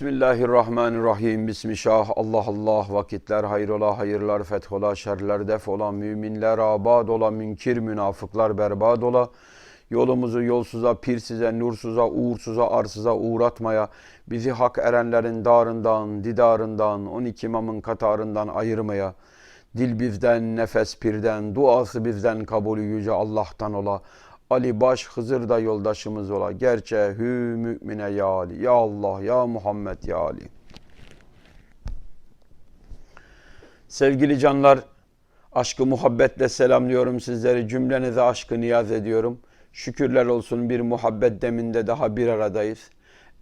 Bismillahirrahmanirrahim. Bismillah. Allah Allah. Vakitler hayrola, hayırlar fethola, şerler defola, müminler abad ola, münkir münafıklar berbat ola. Yolumuzu yolsuza, pirsize, nursuza, uğursuza, arsıza uğratmaya, bizi hak erenlerin darından, didarından, 12 imamın katarından ayırmaya, dil bizden, nefes pirden, duası bizden kabulü yüce Allah'tan ola. Ali baş Hızır da yoldaşımız ola. Gerçe hü mümine ya Ali. Ya Allah ya Muhammed ya Ali. Sevgili canlar, aşkı muhabbetle selamlıyorum sizleri. Cümlenize aşkı niyaz ediyorum. Şükürler olsun bir muhabbet deminde daha bir aradayız.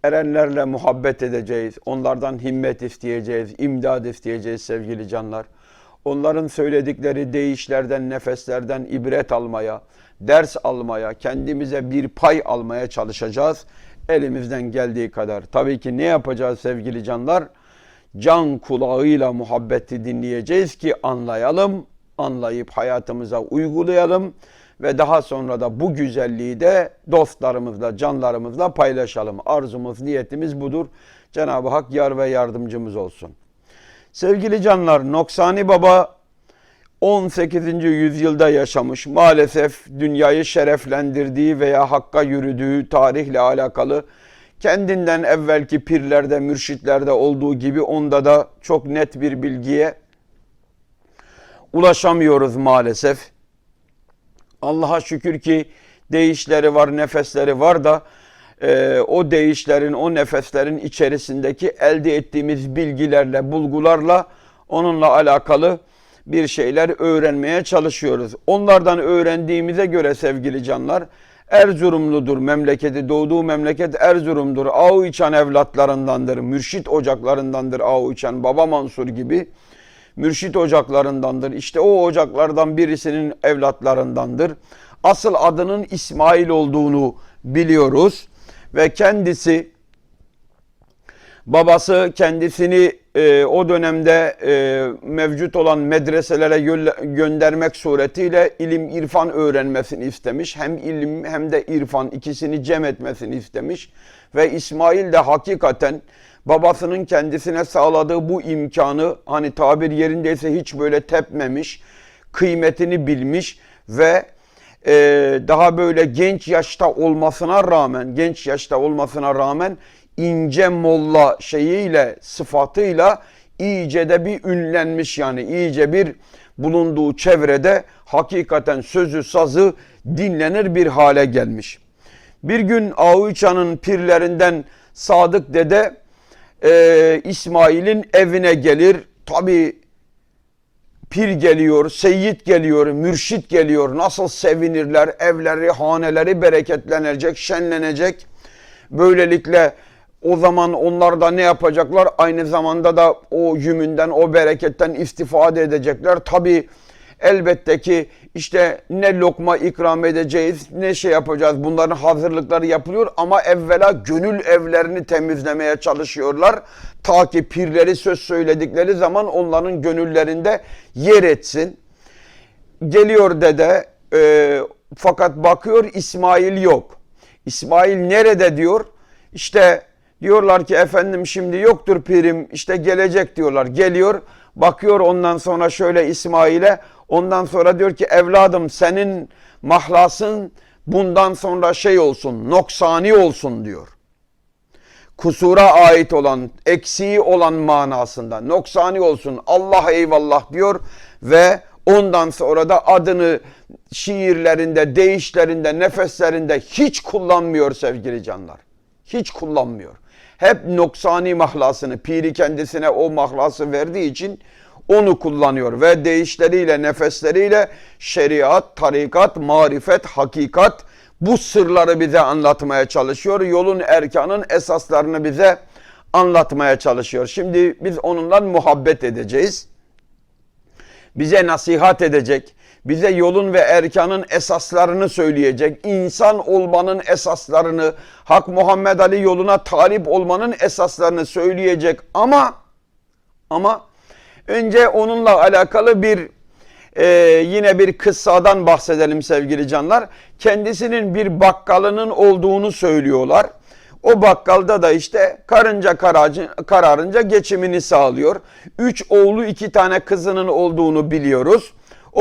Erenlerle muhabbet edeceğiz. Onlardan himmet isteyeceğiz, imdad isteyeceğiz sevgili canlar. Onların söyledikleri deyişlerden, nefeslerden ibret almaya, ders almaya, kendimize bir pay almaya çalışacağız. Elimizden geldiği kadar. Tabii ki ne yapacağız sevgili canlar? Can kulağıyla muhabbeti dinleyeceğiz ki anlayalım, anlayıp hayatımıza uygulayalım ve daha sonra da bu güzelliği de dostlarımızla, canlarımızla paylaşalım. Arzumuz, niyetimiz budur. Cenab-ı Hak yar ve yardımcımız olsun. Sevgili canlar, Noksani Baba 18. yüzyılda yaşamış. Maalesef dünyayı şereflendirdiği veya hakka yürüdüğü tarihle alakalı kendinden evvelki pirlerde, mürşitlerde olduğu gibi onda da çok net bir bilgiye ulaşamıyoruz maalesef. Allah'a şükür ki değişleri var, nefesleri var da e, o değişlerin, o nefeslerin içerisindeki elde ettiğimiz bilgilerle, bulgularla onunla alakalı bir şeyler öğrenmeye çalışıyoruz. Onlardan öğrendiğimize göre sevgili canlar, Erzurumludur memleketi, doğduğu memleket Erzurum'dur. Ağu içen evlatlarındandır, mürşit ocaklarındandır Ağu içen, Baba Mansur gibi mürşit ocaklarındandır. İşte o ocaklardan birisinin evlatlarındandır. Asıl adının İsmail olduğunu biliyoruz ve kendisi babası kendisini e, o dönemde e, mevcut olan medreselere gö- göndermek suretiyle ilim irfan öğrenmesini istemiş. Hem ilim hem de irfan ikisini cem etmesini istemiş ve İsmail de hakikaten babasının kendisine sağladığı bu imkanı hani tabir yerindeyse hiç böyle tepmemiş, kıymetini bilmiş ve e, daha böyle genç yaşta olmasına rağmen, genç yaşta olmasına rağmen ince molla şeyiyle, sıfatıyla iyice de bir ünlenmiş yani iyice bir bulunduğu çevrede hakikaten sözü sazı dinlenir bir hale gelmiş. Bir gün Avuça'nın pirlerinden Sadık Dede e, İsmail'in evine gelir. Tabi pir geliyor, seyyid geliyor, mürşit geliyor. Nasıl sevinirler, evleri, haneleri bereketlenecek, şenlenecek. Böylelikle o zaman onlar da ne yapacaklar? Aynı zamanda da o yümünden, o bereketten istifade edecekler. Tabi elbette ki işte ne lokma ikram edeceğiz, ne şey yapacağız. Bunların hazırlıkları yapılıyor ama evvela gönül evlerini temizlemeye çalışıyorlar. Ta ki pirleri söz söyledikleri zaman onların gönüllerinde yer etsin. Geliyor dede e, fakat bakıyor İsmail yok. İsmail nerede diyor? İşte diyorlar ki efendim şimdi yoktur pirim işte gelecek diyorlar. Geliyor bakıyor ondan sonra şöyle İsmail'e ondan sonra diyor ki evladım senin mahlasın bundan sonra şey olsun noksani olsun diyor. Kusura ait olan, eksiği olan manasında noksani olsun Allah eyvallah diyor ve ondan sonra da adını şiirlerinde, deyişlerinde, nefeslerinde hiç kullanmıyor sevgili canlar. Hiç kullanmıyor. Hep noksani mahlasını, piri kendisine o mahlası verdiği için onu kullanıyor ve deyişleriyle, nefesleriyle şeriat, tarikat, marifet, hakikat bu sırları bize anlatmaya çalışıyor. Yolun erkanın esaslarını bize anlatmaya çalışıyor. Şimdi biz onunla muhabbet edeceğiz. Bize nasihat edecek, bize yolun ve erkanın esaslarını söyleyecek, insan olmanın esaslarını, Hak Muhammed Ali yoluna talip olmanın esaslarını söyleyecek ama ama önce onunla alakalı bir e, yine bir kıssadan bahsedelim sevgili canlar. Kendisinin bir bakkalının olduğunu söylüyorlar. O bakkalda da işte karınca kararınca, geçimini sağlıyor. Üç oğlu iki tane kızının olduğunu biliyoruz.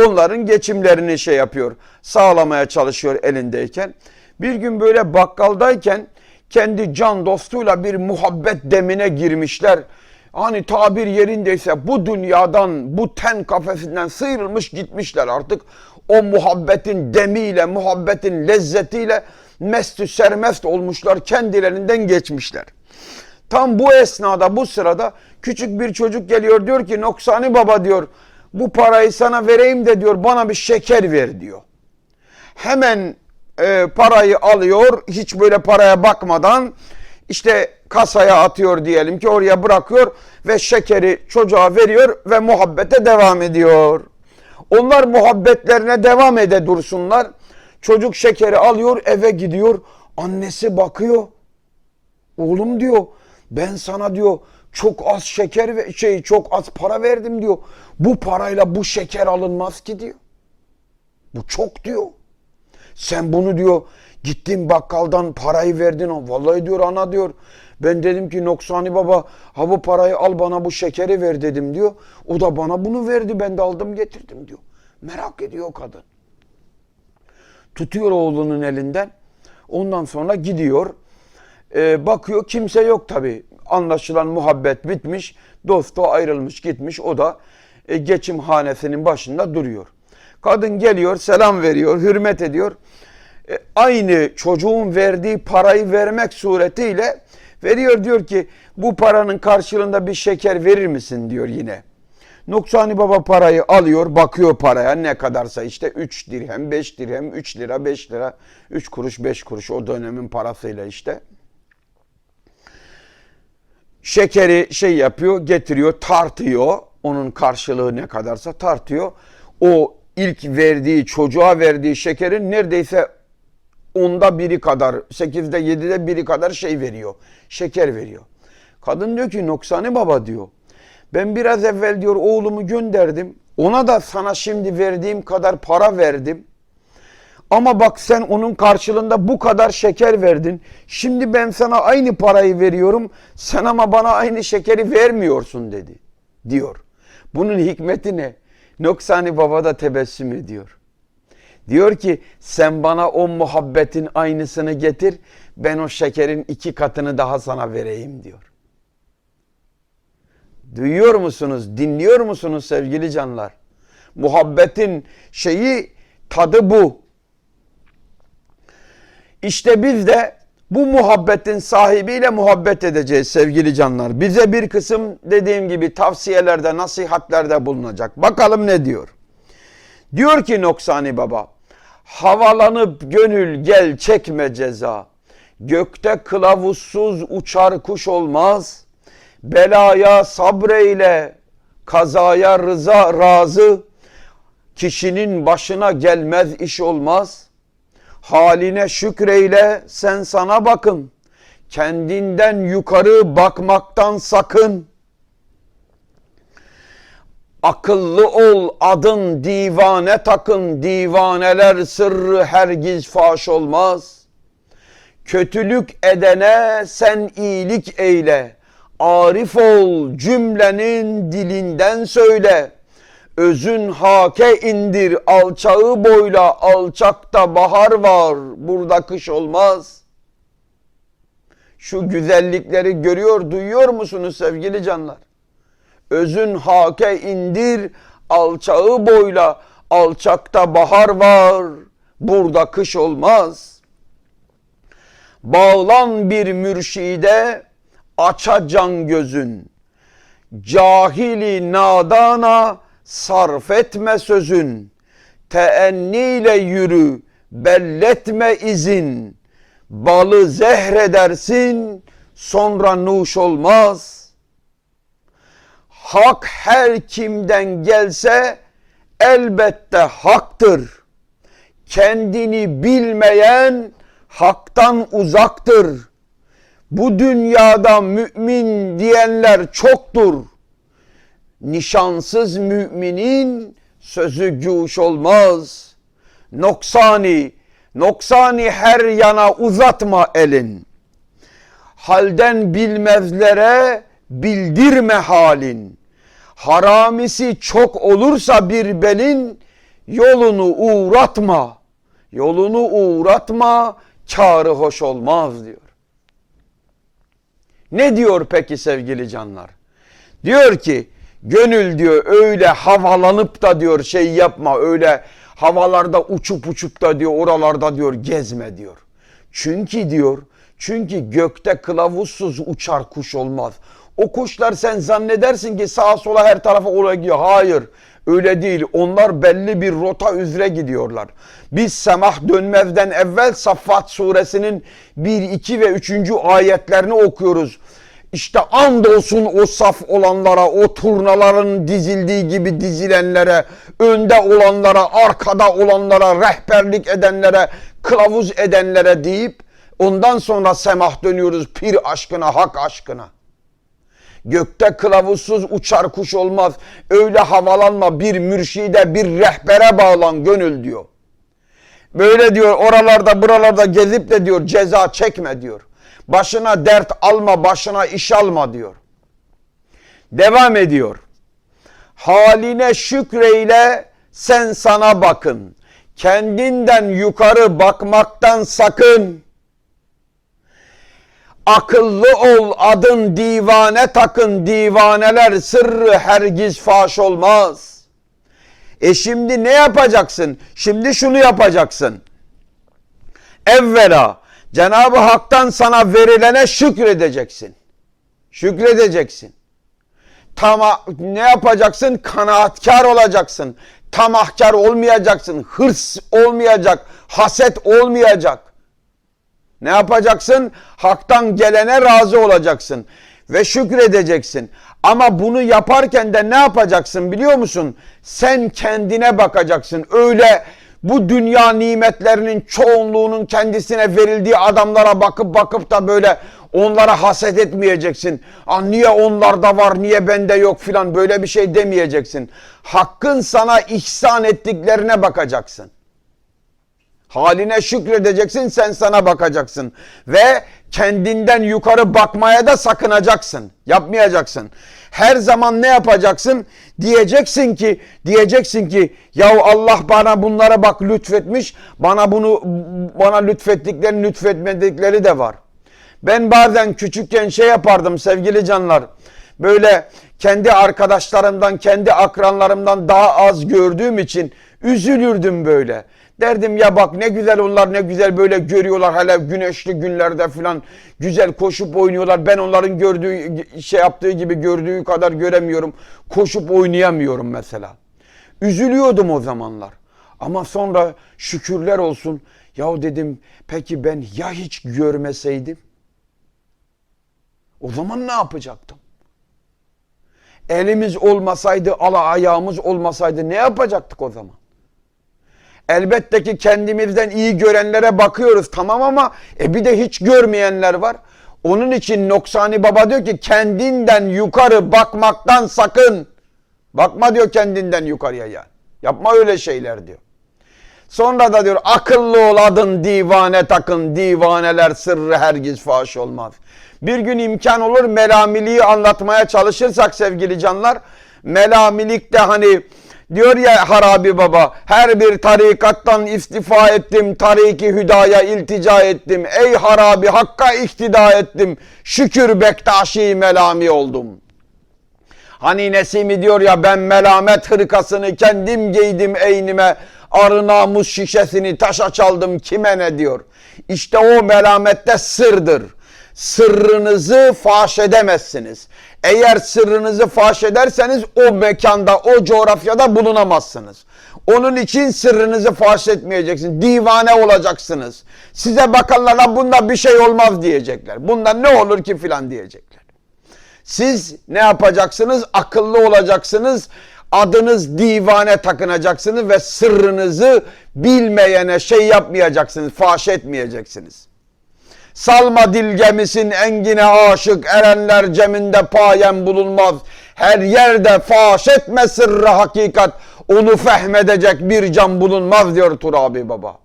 Onların geçimlerini şey yapıyor, sağlamaya çalışıyor elindeyken. Bir gün böyle bakkaldayken kendi can dostuyla bir muhabbet demine girmişler. Hani tabir yerindeyse bu dünyadan, bu ten kafesinden sıyrılmış gitmişler artık. O muhabbetin demiyle, muhabbetin lezzetiyle mestü sermest olmuşlar, kendilerinden geçmişler. Tam bu esnada, bu sırada küçük bir çocuk geliyor diyor ki Noksani baba diyor bu parayı sana vereyim de diyor bana bir şeker ver diyor. Hemen e, parayı alıyor hiç böyle paraya bakmadan işte kasaya atıyor diyelim ki oraya bırakıyor ve şekeri çocuğa veriyor ve muhabbete devam ediyor. Onlar muhabbetlerine devam ede dursunlar. Çocuk şekeri alıyor eve gidiyor. Annesi bakıyor. Oğlum diyor ben sana diyor çok az şeker ve şey çok az para verdim diyor. Bu parayla bu şeker alınmaz ki diyor. Bu çok diyor. Sen bunu diyor gittin bakkaldan parayı verdin. Vallahi diyor ana diyor. Ben dedim ki Noksani baba ha bu parayı al bana bu şekeri ver dedim diyor. O da bana bunu verdi ben de aldım getirdim diyor. Merak ediyor kadın. Tutuyor oğlunun elinden. Ondan sonra gidiyor. Ee, bakıyor kimse yok tabi. Anlaşılan muhabbet bitmiş. Dostu ayrılmış gitmiş. O da e, geçim hanesinin başında duruyor. Kadın geliyor selam veriyor, hürmet ediyor. E, aynı çocuğun verdiği parayı vermek suretiyle veriyor diyor ki bu paranın karşılığında bir şeker verir misin diyor yine. Nuksani Baba parayı alıyor, bakıyor paraya ne kadarsa işte 3 dirhem, 5 dirhem, 3 lira, 5 lira, 3 kuruş, 5 kuruş o dönemin parasıyla işte. Şekeri şey yapıyor, getiriyor, tartıyor. Onun karşılığı ne kadarsa tartıyor. O ilk verdiği, çocuğa verdiği şekerin neredeyse onda biri kadar, sekizde yedide biri kadar şey veriyor. Şeker veriyor. Kadın diyor ki Noksani Baba diyor. Ben biraz evvel diyor oğlumu gönderdim. Ona da sana şimdi verdiğim kadar para verdim. Ama bak sen onun karşılığında bu kadar şeker verdin. Şimdi ben sana aynı parayı veriyorum. Sen ama bana aynı şekeri vermiyorsun dedi. Diyor. Bunun hikmeti ne? Noksani Baba da tebessüm ediyor. Diyor ki sen bana o muhabbetin aynısını getir. Ben o şekerin iki katını daha sana vereyim diyor. Duyuyor musunuz? Dinliyor musunuz sevgili canlar? Muhabbetin şeyi tadı bu. İşte biz de bu muhabbetin sahibiyle muhabbet edeceğiz sevgili canlar. Bize bir kısım dediğim gibi tavsiyelerde, nasihatlerde bulunacak. Bakalım ne diyor? Diyor ki Noksani Baba, havalanıp gönül gel çekme ceza. Gökte kılavuzsuz uçar kuş olmaz. Belaya sabreyle, kazaya rıza razı. Kişinin başına gelmez iş olmaz.'' Haline şükreyle sen sana bakın. Kendinden yukarı bakmaktan sakın. Akıllı ol adın divane takın. Divaneler sırrı hergiz faş olmaz. Kötülük edene sen iyilik eyle. Arif ol cümlenin dilinden söyle.'' Özün hake indir alçağı boyla alçakta bahar var burada kış olmaz. Şu güzellikleri görüyor duyuyor musunuz sevgili canlar? Özün hake indir alçağı boyla alçakta bahar var burada kış olmaz. Bağlan bir mürşide açacan gözün. Cahili nadana sarf etme sözün, teenniyle yürü, belletme izin, balı zehredersin, sonra nuş olmaz. Hak her kimden gelse elbette haktır. Kendini bilmeyen haktan uzaktır. Bu dünyada mümin diyenler çoktur.'' Nişansız müminin sözü güç olmaz. Noksani, noksani her yana uzatma elin. halden bilmezlere bildirme halin. Haramisi çok olursa bir belin yolunu uğratma. Yolunu uğratma, kârı hoş olmaz diyor. Ne diyor peki sevgili canlar? Diyor ki gönül diyor öyle havalanıp da diyor şey yapma öyle havalarda uçup uçup da diyor oralarda diyor gezme diyor. Çünkü diyor çünkü gökte kılavuzsuz uçar kuş olmaz. O kuşlar sen zannedersin ki sağa sola her tarafa oraya gidiyor. Hayır öyle değil. Onlar belli bir rota üzere gidiyorlar. Biz Semah dönmezden evvel Saffat suresinin 1, 2 ve 3. ayetlerini okuyoruz. İşte andolsun o saf olanlara, o turnaların dizildiği gibi dizilenlere, önde olanlara, arkada olanlara, rehberlik edenlere, kılavuz edenlere deyip ondan sonra semah dönüyoruz pir aşkına, hak aşkına. Gökte kılavuzsuz uçar kuş olmaz. Öyle havalanma bir mürşide, bir rehbere bağlan gönül diyor. Böyle diyor oralarda buralarda gezip de diyor ceza çekme diyor. Başına dert alma, başına iş alma diyor. Devam ediyor. Haline şükreyle sen sana bakın. Kendinden yukarı bakmaktan sakın. Akıllı ol adın divane takın divaneler sırrı hergiz faş olmaz. E şimdi ne yapacaksın? Şimdi şunu yapacaksın. Evvela Cenab-ı Hak'tan sana verilene şükredeceksin. Şükredeceksin. Tama ne yapacaksın? Kanaatkar olacaksın. Tamahkar olmayacaksın. Hırs olmayacak. Haset olmayacak. Ne yapacaksın? Hak'tan gelene razı olacaksın ve şükredeceksin. Ama bunu yaparken de ne yapacaksın biliyor musun? Sen kendine bakacaksın. Öyle bu dünya nimetlerinin çoğunluğunun kendisine verildiği adamlara bakıp bakıp da böyle onlara haset etmeyeceksin. Ah niye onlarda var, niye bende yok filan böyle bir şey demeyeceksin. Hakkın sana ihsan ettiklerine bakacaksın. Haline şükredeceksin, sen sana bakacaksın. Ve kendinden yukarı bakmaya da sakınacaksın. Yapmayacaksın. Her zaman ne yapacaksın? Diyeceksin ki, diyeceksin ki ya Allah bana bunlara bak lütfetmiş. Bana bunu bana lütfettikleri, lütfetmedikleri de var. Ben bazen küçükken şey yapardım sevgili canlar. Böyle kendi arkadaşlarımdan, kendi akranlarımdan daha az gördüğüm için üzülürdüm böyle. Derdim ya bak ne güzel onlar ne güzel böyle görüyorlar hele güneşli günlerde falan güzel koşup oynuyorlar. Ben onların gördüğü şey yaptığı gibi gördüğü kadar göremiyorum. Koşup oynayamıyorum mesela. Üzülüyordum o zamanlar. Ama sonra şükürler olsun. Ya dedim peki ben ya hiç görmeseydim? O zaman ne yapacaktım? Elimiz olmasaydı, ala ayağımız olmasaydı ne yapacaktık o zaman? Elbette ki kendimizden iyi görenlere bakıyoruz tamam ama e bir de hiç görmeyenler var. Onun için Noksani Baba diyor ki kendinden yukarı bakmaktan sakın. Bakma diyor kendinden yukarıya ya. Yapma öyle şeyler diyor. Sonra da diyor akıllı ol adın divane takın divaneler sırrı hergiz faş olmaz. Bir gün imkan olur melamiliği anlatmaya çalışırsak sevgili canlar. Melamilik de hani Diyor ya Harabi Baba her bir tarikattan istifa ettim tariki hüdaya iltica ettim ey Harabi Hakk'a ihtida ettim şükür Bektaşi melami oldum. Hani Nesimi diyor ya ben melamet hırkasını kendim giydim eynime arı namus şişesini taşa çaldım kime ne diyor. İşte o melamette sırdır sırrınızı faş edemezsiniz. Eğer sırrınızı faş ederseniz o mekanda, o coğrafyada bulunamazsınız. Onun için sırrınızı faş etmeyeceksiniz. Divane olacaksınız. Size bakanlara bunda bir şey olmaz diyecekler. Bundan ne olur ki filan diyecekler. Siz ne yapacaksınız? Akıllı olacaksınız. Adınız divane takınacaksınız ve sırrınızı bilmeyene şey yapmayacaksınız, faş etmeyeceksiniz. Salma dil gemisin engine aşık erenler ceminde payem bulunmaz. Her yerde faş etme sırrı hakikat onu fehmedecek bir can bulunmaz diyor Turabi Baba.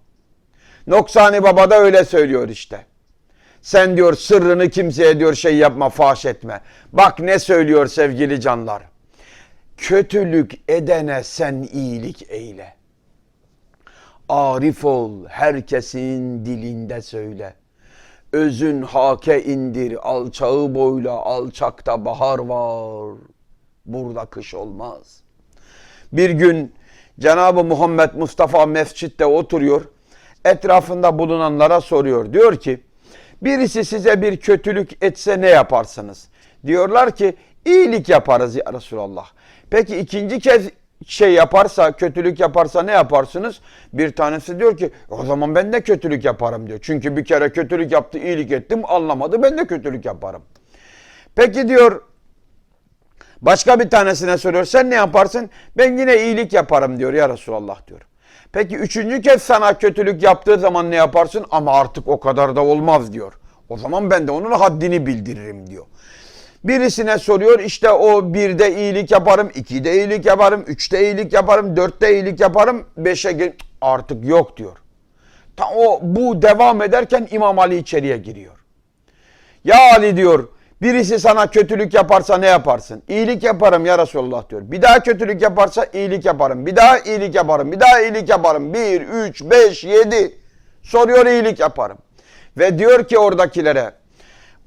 Noksani Baba da öyle söylüyor işte. Sen diyor sırrını kimseye diyor şey yapma, faş etme. Bak ne söylüyor sevgili canlar. Kötülük edene sen iyilik eyle. Arif ol, herkesin dilinde söyle. Özün hake indir, alçağı boyla, alçakta bahar var. Burada kış olmaz. Bir gün Cenab-ı Muhammed Mustafa mescitte oturuyor. Etrafında bulunanlara soruyor. Diyor ki, birisi size bir kötülük etse ne yaparsınız? Diyorlar ki, iyilik yaparız ya Resulallah. Peki ikinci kez şey yaparsa, kötülük yaparsa ne yaparsınız? Bir tanesi diyor ki o zaman ben de kötülük yaparım diyor. Çünkü bir kere kötülük yaptı, iyilik ettim, anlamadı ben de kötülük yaparım. Peki diyor başka bir tanesine soruyor sen ne yaparsın? Ben yine iyilik yaparım diyor ya Resulallah diyor. Peki üçüncü kez sana kötülük yaptığı zaman ne yaparsın? Ama artık o kadar da olmaz diyor. O zaman ben de onun haddini bildiririm diyor. Birisine soruyor işte o birde iyilik yaparım, ikide iyilik yaparım, üçte iyilik yaparım, dörtte iyilik yaparım, beşe gel artık yok diyor. Ta o bu devam ederken İmam Ali içeriye giriyor. Ya Ali diyor birisi sana kötülük yaparsa ne yaparsın? İyilik yaparım ya Resulullah diyor. Bir daha kötülük yaparsa iyilik yaparım. Bir daha iyilik yaparım. Bir daha iyilik yaparım. Bir, üç, beş, yedi. Soruyor iyilik yaparım. Ve diyor ki oradakilere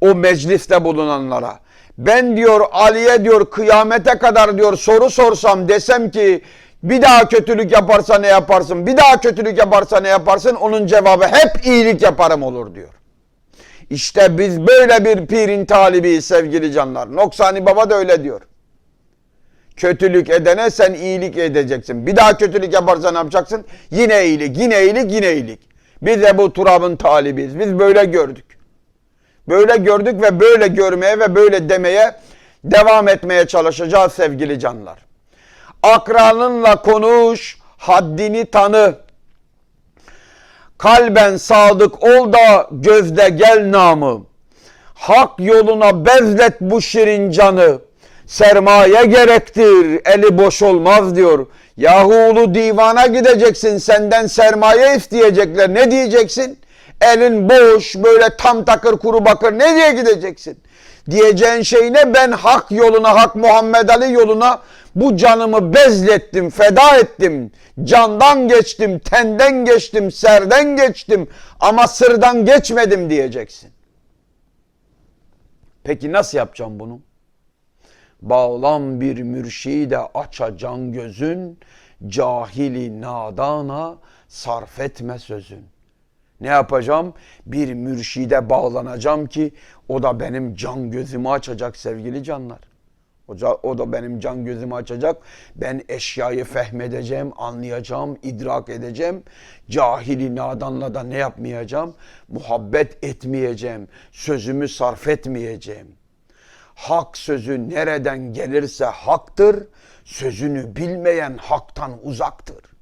o mecliste bulunanlara ben diyor Ali'ye diyor kıyamete kadar diyor soru sorsam desem ki bir daha kötülük yaparsa ne yaparsın? Bir daha kötülük yaparsa ne yaparsın? Onun cevabı hep iyilik yaparım olur diyor. İşte biz böyle bir pirin talibiyiz sevgili canlar. Noksani Baba da öyle diyor. Kötülük edene sen iyilik edeceksin. Bir daha kötülük yaparsan ne yapacaksın? Yine iyilik, yine iyilik, yine iyilik. Biz de bu turabın talibiyiz. Biz böyle gördük. Böyle gördük ve böyle görmeye ve böyle demeye devam etmeye çalışacağız sevgili canlar. Akranınla konuş, haddini tanı. Kalben sadık ol da gözde gel namı. Hak yoluna bezlet bu şirin canı. Sermaye gerektir, eli boş olmaz diyor. Yahu ulu divana gideceksin, senden sermaye isteyecekler. Ne diyeceksin? Elin boş, böyle tam takır kuru bakır ne diye gideceksin? Diyeceğin şey ne? Ben hak yoluna, hak Muhammed Ali yoluna bu canımı bezlettim, feda ettim. Candan geçtim, tenden geçtim, serden geçtim ama sırdan geçmedim diyeceksin. Peki nasıl yapacağım bunu? Bağlam bir mürşide açacan gözün, cahili nadana sarf etme sözün. Ne yapacağım? Bir mürşide bağlanacağım ki o da benim can gözümü açacak sevgili canlar. O, da benim can gözümü açacak. Ben eşyayı fehmedeceğim, anlayacağım, idrak edeceğim. Cahili nadanla da ne yapmayacağım? Muhabbet etmeyeceğim. Sözümü sarf etmeyeceğim. Hak sözü nereden gelirse haktır. Sözünü bilmeyen haktan uzaktır.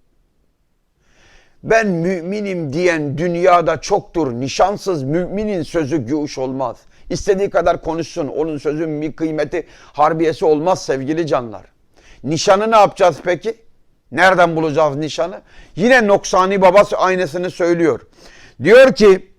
Ben müminim diyen dünyada çoktur. Nişansız müminin sözü güç olmaz. İstediği kadar konuşsun. Onun sözün bir kıymeti, harbiyesi olmaz sevgili canlar. Nişanı ne yapacağız peki? Nereden bulacağız nişanı? Yine Noksani babası aynısını söylüyor. Diyor ki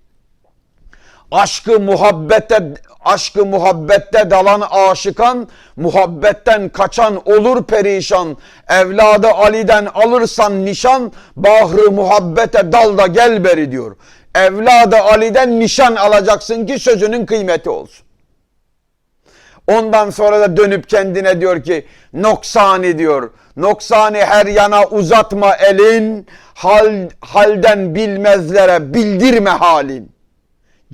aşkı muhabbete aşkı muhabbette dalan aşıkan muhabbetten kaçan olur perişan evladı Ali'den alırsan nişan bahrı muhabbete dal da gel beri diyor. Evladı Ali'den nişan alacaksın ki sözünün kıymeti olsun. Ondan sonra da dönüp kendine diyor ki noksani diyor. Noksani her yana uzatma elin hal, halden bilmezlere bildirme halin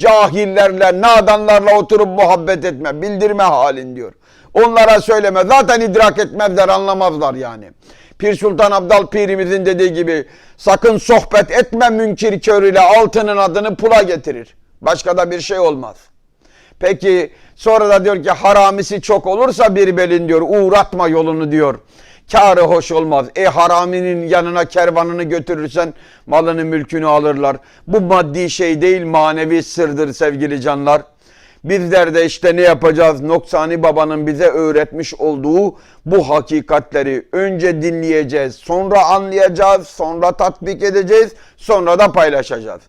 cahillerle, nadanlarla oturup muhabbet etme, bildirme halin diyor. Onlara söyleme. Zaten idrak etmezler, anlamazlar yani. Pir Sultan Abdal Pirimizin dediği gibi sakın sohbet etme münkir körüyle altının adını pula getirir. Başka da bir şey olmaz. Peki sonra da diyor ki haramisi çok olursa bir belin diyor uğratma yolunu diyor. Karı hoş olmaz. E haraminin yanına kervanını götürürsen malını mülkünü alırlar. Bu maddi şey değil manevi sırdır sevgili canlar. Bizler de işte ne yapacağız? Noksani Baba'nın bize öğretmiş olduğu bu hakikatleri önce dinleyeceğiz, sonra anlayacağız, sonra tatbik edeceğiz, sonra da paylaşacağız.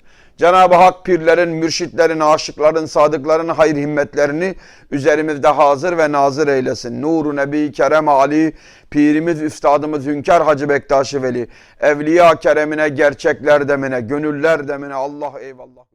Cenab-ı Hak pirlerin, mürşitlerin, aşıkların, sadıkların hayır himmetlerini üzerimizde hazır ve nazır eylesin. Nuru Nebi Kerem Ali, pirimiz, üstadımız Hünkar Hacı Bektaşi Veli, evliya keremine, gerçekler demine, gönüller demine Allah eyvallah.